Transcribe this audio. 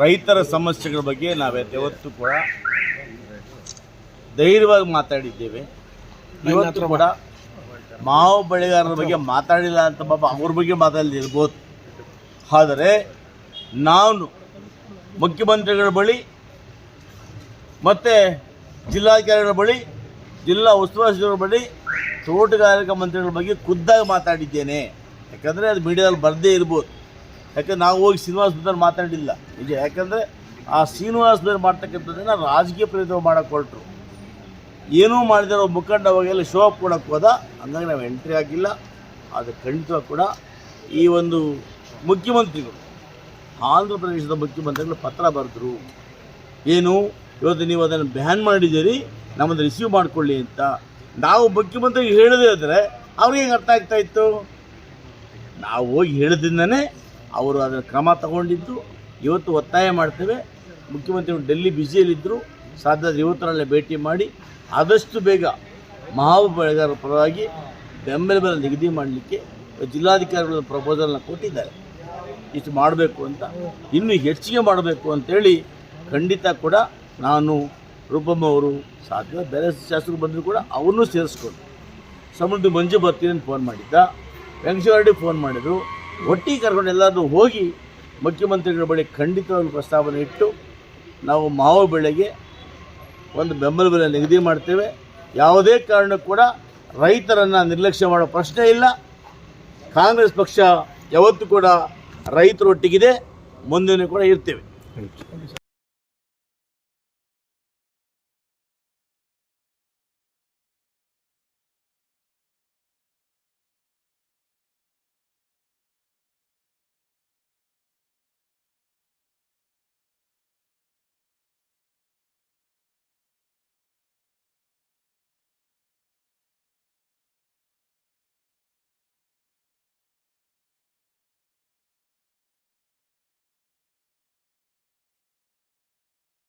ರೈತರ ಸಮಸ್ಯೆಗಳ ಬಗ್ಗೆ ನಾವು ಯಾವತ್ತೂ ಕೂಡ ಧೈರ್ಯವಾಗಿ ಮಾತಾಡಿದ್ದೇವೆ. ಇವತ್ತು ಕೂಡ ಮಾವು ಬೆಳೆಗಾರರ ಬಗ್ಗೆ ಮಾತಾಡಿಲ್ಲ ಅಂತ ಪಾಪ ಅವ್ರ ಬಗ್ಗೆ ಮಾತಾಡದಿರ್ಬೋದು ಆದರೆ ನಾನು ಮುಖ್ಯಮಂತ್ರಿಗಳ ಬಳಿ ಮತ್ತು ಜಿಲ್ಲಾಧಿಕಾರಿಗಳ ಬಳಿ ಜಿಲ್ಲಾ ಉಸ್ತುವಾರಿ ಸಚಿವರ ಬಳಿ ತೋಟಗಾರಿಕಾ ಮಂತ್ರಿಗಳ ಬಗ್ಗೆ ಖುದ್ದಾಗಿ ಮಾತಾಡಿದ್ದೇನೆ. ಯಾಕಂದರೆ ಅದು ಮೀಡಿಯಾದಲ್ಲಿ ಬರದೇ ಇರ್ಬೋದು. ಯಾಕಂದ್ರೆ ನಾವು ಹೋಗಿ ಶ್ರೀನಿವಾಸ ಬಿದ್ದವ್ರು ಮಾತಾಡಿಲ್ಲ. ನಿಜ ಯಾಕಂದರೆ ಆ ಶ್ರೀನಿವಾಸ ಬಿದ್ದವ್ರು ಮಾಡ್ತಕ್ಕಂಥದ್ದನ್ನು ರಾಜಕೀಯ ಪ್ರಯತ್ನ ಹೊರಟರು. ಏನೂ ಮಾಡಿದ್ರೆ ಅವ್ರು ಮುಖಂಡ ಅವಾಗೆಲ್ಲ ಶೋ ಅಪ್ ಕೊಡಕ್ಕೆ ಹೋದ. ಹಂಗಾಗಿ ನಾವು ಎಂಟ್ರಿ ಆಗಿಲ್ಲ. ಅದು ಖಂಡಿತವಾಗಿ ಕೂಡ ಈ ಒಂದು ಮುಖ್ಯಮಂತ್ರಿಗಳು, ಆಂಧ್ರ ಪ್ರದೇಶದ ಮುಖ್ಯಮಂತ್ರಿಗಳು ಪತ್ರ ಬರೆದ್ರು. ಏನು, ಇವತ್ತು ನೀವು ಅದನ್ನು ಬ್ಯಾನ್ ಮಾಡಿದ್ದೀರಿ, ನಮ್ಮನ್ನು ರಿಸೀವ್ ಮಾಡಿಕೊಳ್ಳಿ ಅಂತ. ನಾವು ಮುಖ್ಯಮಂತ್ರಿಗೆ ಹೇಳದೇ ಇದ್ದರೆ ಅವ್ರಿಗೆ ಹೆಂಗೆ ಅರ್ಥ ಆಗ್ತಾ ಇತ್ತು? ನಾವು ಹೋಗಿ ಹೇಳಿದಿಂದನೇ ಅವರು ಅದರ ಕ್ರಮ ತಗೊಂಡಿದ್ದು, ಇವತ್ತು ಒತ್ತಾಯ ಮಾಡ್ತೇವೆ. ಮುಖ್ಯಮಂತ್ರಿಗಳು ಡೆಲ್ಲಿ ಬ್ಯುಸಿಯಲ್ಲಿದ್ದರು. ಸಾಧ್ಯ ಇವತ್ತರಲ್ಲೇ ಭೇಟಿ ಮಾಡಿ, ಆದಷ್ಟು ಬೇಗ ಮಾವು ಬೆಳೆಗಾರರ ಪರವಾಗಿ ಬೆಂಬಲ ಬೆಲೆ ನಿಗದಿ ಮಾಡಲಿಕ್ಕೆ ಜಿಲ್ಲಾಧಿಕಾರಿಗಳ ಪ್ರಪೋಸಲ್ನ ಕೊಟ್ಟಿದ್ದಾರೆ. ಇಷ್ಟು ಮಾಡಬೇಕು ಅಂತ, ಇನ್ನೂ ಹೆಚ್ಚಿಗೆ ಮಾಡಬೇಕು ಅಂತೇಳಿ ಖಂಡಿತ ಕೂಡ ನಾನು ರೂಪಮ್ಮ ಅವರು, ಸಾಧ್ಯ ಬೇರೆ ಶಾಸಕರು ಬಂದರೂ ಕೂಡ ಅವನ್ನೂ ಸೇರಿಸ್ಕೊಂಡು ಸಮೃದ್ಧಿ ಮಂಜು ಬರ್ತೀನಿ ಅಂತ ಫೋನ್ ಮಾಡಿದ್ದ. ವೆಂಕಟೇಶ್ವರ ಫೋನ್ ಮಾಡಿದರು. ಒಟ್ಟಿಗೆ ಕರ್ಕೊಂಡು ಎಲ್ಲರೂ ಹೋಗಿ ಮುಖ್ಯಮಂತ್ರಿಗಳ ಬಳಿ ಖಂಡಿತವಾಗಿ ಪ್ರಸ್ತಾವನೆ ಇಟ್ಟು ನಾವು ಮಾವು ಬೆಳೆಗೆ ಒಂದು ಬೆಂಬಲ ಬೆಲೆ ನಿಗದಿ ಮಾಡ್ತೇವೆ. ಯಾವುದೇ ಕಾರಣಕ್ಕೂ ಕೂಡ ರೈತರನ್ನು ನಿರ್ಲಕ್ಷ್ಯ ಮಾಡೋ ಪ್ರಶ್ನೆ ಇಲ್ಲ. ಕಾಂಗ್ರೆಸ್ ಪಕ್ಷ ಯಾವತ್ತೂ ಕೂಡ ರೈತರೊಟ್ಟಿಗಿದೆ. ಮುಂದೆ ಕೂಡ ಇರ್ತೇವೆ.